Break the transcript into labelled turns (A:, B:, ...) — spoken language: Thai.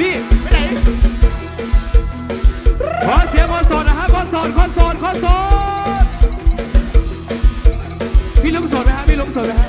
A: นี่
B: ไป
A: ไหนขอเสียงขอสอนะฮะคอนสดคอน พี่ลุงโสดไหมฮะพี่ลุงโสดไหมฮะ